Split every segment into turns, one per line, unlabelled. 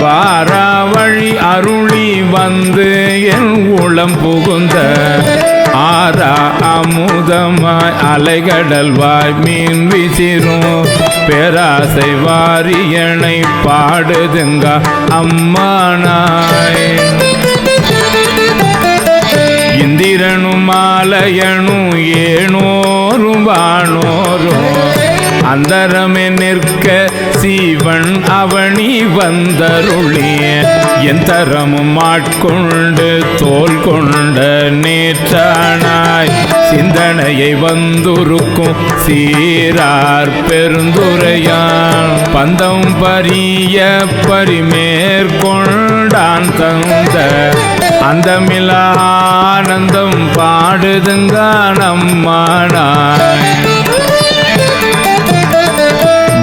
வாரா வழி அருளி வந்து என் உளம் புகுந்த ஆரா அமுதமாய் அலைகடல் வாய் மீன் விசிறும். பேராசை வாரியனை பாடுதுங்க அம்மானாய். இந்திரனும் மாலையனும் ஏனோரும் வானோ அந்தரமே நிற்க சீவன் அவனி வந்தருளிய என் தரமும் ஆட்கொண்டு தோல் கொண்ட நேற்றானாய். சிந்தனையை வந்துருக்கும் சீரார் பெருந்துரையான். பந்தம் பரிய பரிமேற்கொண்டான் தந்த. அந்தமில்ல ஆனந்தம் பாடுதுங்க நம்மானாய்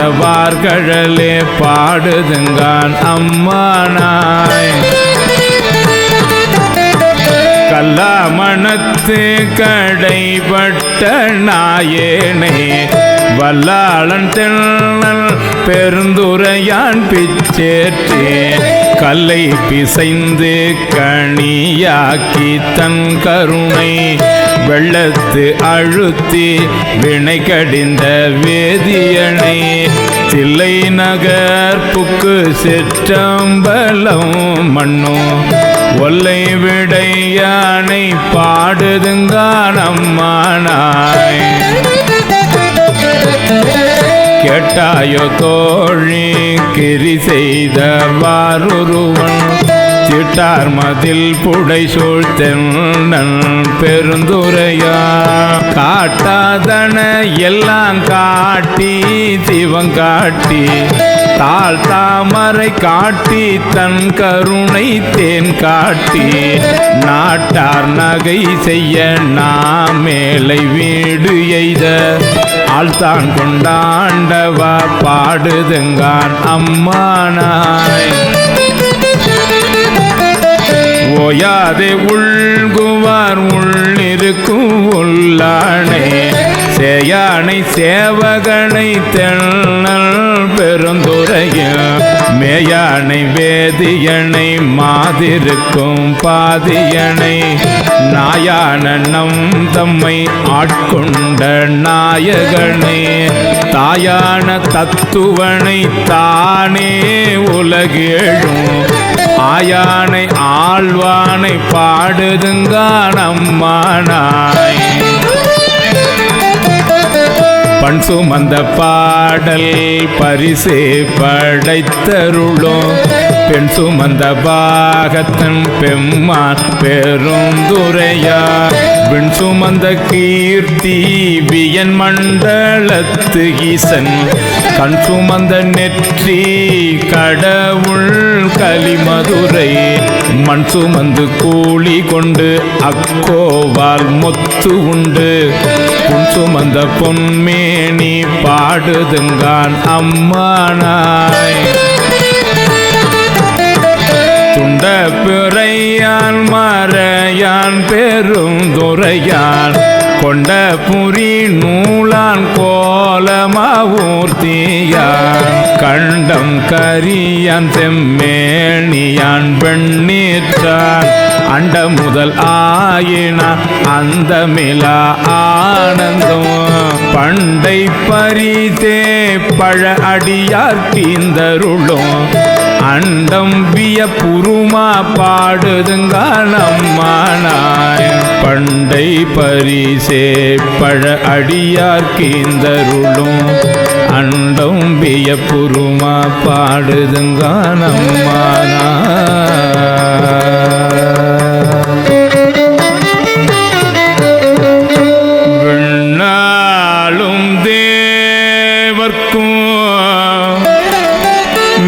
வான் வந்த வார்கழலே பாடுதுங்கான் அம்மானாய். கல்லாமணத்து கடைபட்ட நாயேனே வல்லாளன் தென்னல் பெருந்துரையான் பிச்சேற்றே கல்லை பிசைந்து கணியாக்கி தன் கருணை வெள்ளத்து அழுத்தி வினை கடிந்த வேதியனை தில்லை நகர் புக்கு செற்றம்பலம் மண்ணும் யானை பாடுதுங்கான் அம்மானாய். கேட்டாயோ தோழி கிரி செய்த வாருருவன். திட்டார் மதில் புடை சூழ்த்தென்னன் பெருந்துரையா. காட்டாதன எல்லாம் காட்டி சிவங்காட்டி காட்டி. தாழ் தாமரை காட்டி தன் கருணை தேன் காட்டி நாட்டார் நகை செய்ய நாம் மேலை வீடு எய்த. ஆழ்த்தான் கொண்டாண்டவா பாடுதுங்கான் அம்மானாய். ஓயாதே உள்குவார் உள்ளிருக்கும் உள்ளானே. சேயானை சேவகனை தென்னல் பெருந்துரையில் மேயானை வேதியனை மாதிருக்கும் பாதியனை நாயான நம் தம்மை ஆட்கொண்ட நாயகனே தாயான தத்துவனை தானே உலகேழும் ஆயானை ஆழ்வானை பாடுதுங்க நம்மானாய் பண் சுமந்த பாடல் பரிசே படைத்தருளும். பெண் சுமந்த பாகத்தன் பெம்மான் பெருந்துரையா விண் சுமந்த கீர்த்தி வியன் மண்டலத்து ஈசன். கண் சுமந்த நெற்றி கடவுள் கலிமதுரை மண் சுமந்து கூலி கொண்டு அக்கோவால் மொத்து உண்டு. புன் சுமந்த பொன்மேனி பாடுதுங்கான் அம்மானாய். மறையான் கொண்ட புரி நூலான் கோலமூர்த்தியான் கண்டம் கரியான் செம்மேணியான் பெண்ணீற்றான். அண்ட முதல் ஆயினா அந்த மிலா ஆனந்தம். பண்டை பரிதே பழ அடியார் தீந்தருளும் அண்டம் விய புருமா பாடுதுங்க நம்மானாய் பண்டை பரிசே பழ அடியார் கீந்தருளும் அண்டம் விய புருமா பாடுதுங்க நம்மானாய்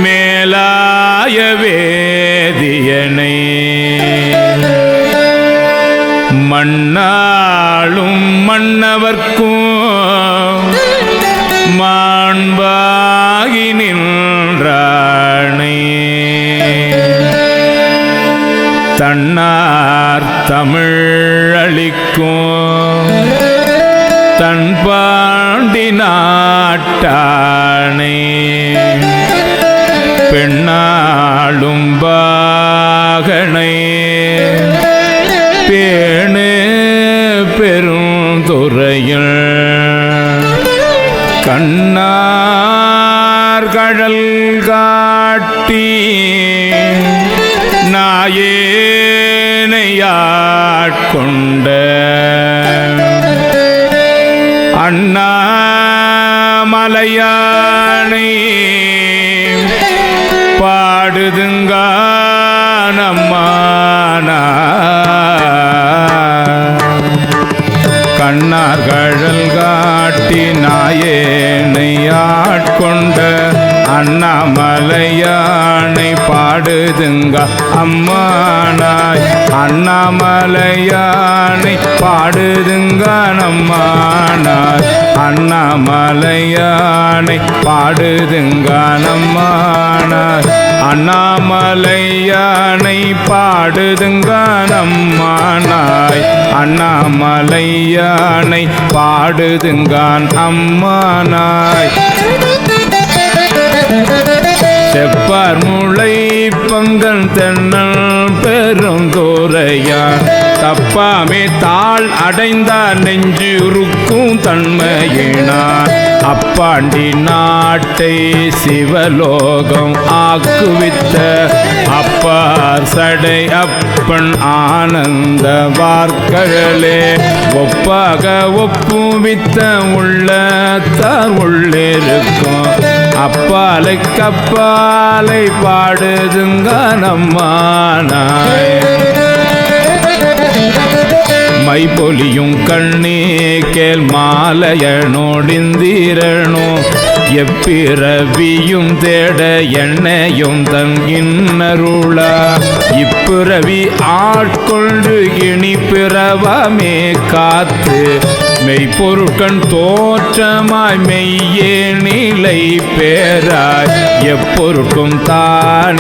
மேலாய வேதியனை மண்ணாளும் மன்னவர்க்கும் மாண்பாகி நின்றானே. தன்னார் தமிழ் அளிக்கும் தன்பா பாண்டி நாட்டானே. பெண்ணாளும் பாகனை பேணு பெரும் துறையில் கண்ணார் கடல் காட்டி நாயே மலையானை பாடுதுங்க நம்மானா கண்ணார் கழல் காட்டி நாயேனை ஆட்கொண்ட அண்ணாமலையானை பாடுதுங்க அம்மானாய். அண்ணாமலையானை பாடுதுங்க நம்மானாய். அண்ணாமலையானை பாடுதுங்க நம்மானாய். அண்ணாமலையானை பாடுதுங்க நம்மானாய். அண்ணாமலையானை பாடுதுங்கான் அம்மானாய். செப்பார் முளை பங்கன் தென்னல் பெருந்தோரையான் தப்பாமே தாள் அடைந்தார் நெஞ்சு உருக்கும் தன்மையினான் அப்பாண்டி நாட்டை சிவலோகம் ஆக்குவித்த அப்பார் சடை அப்பன் ஆனந்த வார்க்கழலே ஒப்பாக ஒப்புவித்த உள்ளத்தார் உள்ளிருக்கும் அப்பாலை கப்பாலை பாடுதுங்க நம்மானாய் மைபொலியும் கண்ணே கேள் மாலையனோடிந்திரனோ எப்பிறவியும் தேட எண்ணையும் தன் இன்னருளா இப்பிறவி ஆட்கொண்டு இனி பிறவமே காத்து மெய்ப்பொருட்கண் தோற்றமாய் மெய்யே நிலை பேராய் எப்பொருட்கும் தானேயாவைக்கும்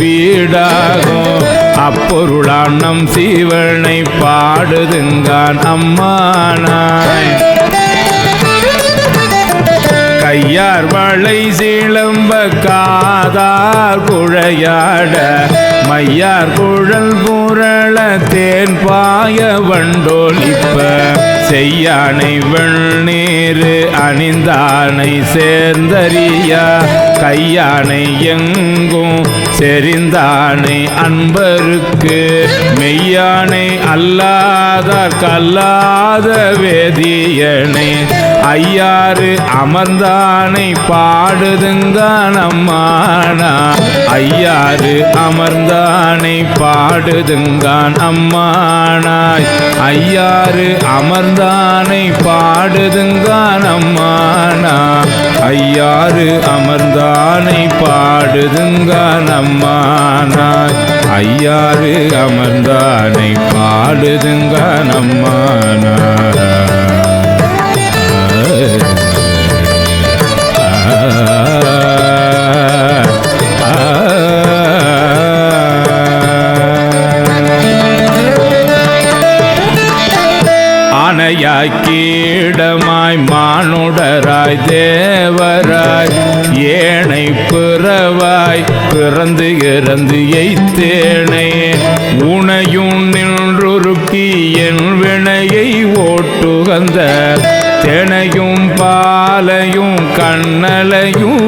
வீடாகும். அப்பொருளாம் நம் சீவனை பாடுதுங்கான் அம்மானாய். கையார் வளை சிலம்ப காதார் குழையாட மையார் குழல் புரள தேன் பாய வண்டோலிப்ப செய்யானை வெண்ணீரு அணிந்தானை சேர்ந்தறியா கையானை எங்கும் செறிந்தானை அன்பருக்கு மெய்யானை அல்லாத கல்லாத வேதியனை ஐயாறு அமர்ந்தானை பாடுதுங்க அம்மானா. ஐயாறு அமர்ந்தானை பாடுதுங்கான் அம்மானாய். ஐயாறு அமர்ந்தானை பாடுதுங்கான் அம்மானா. ஐயாறு அமர்ந்தானை பாடுதுங்கான் அம்மானாய். ஐயாறு அமர்ந்தானை பாடுதுங்கான் அம்மானா கீடமாய் மானுடராய் தேவராய் ஏனை பிறவாய் பிறந்து இறந்து எய்த்தேனே. உனையும் நின்றுருக்கி என் வினையை ஓட்டுகந்த தினையும் பாலையும் கண்ணலையும்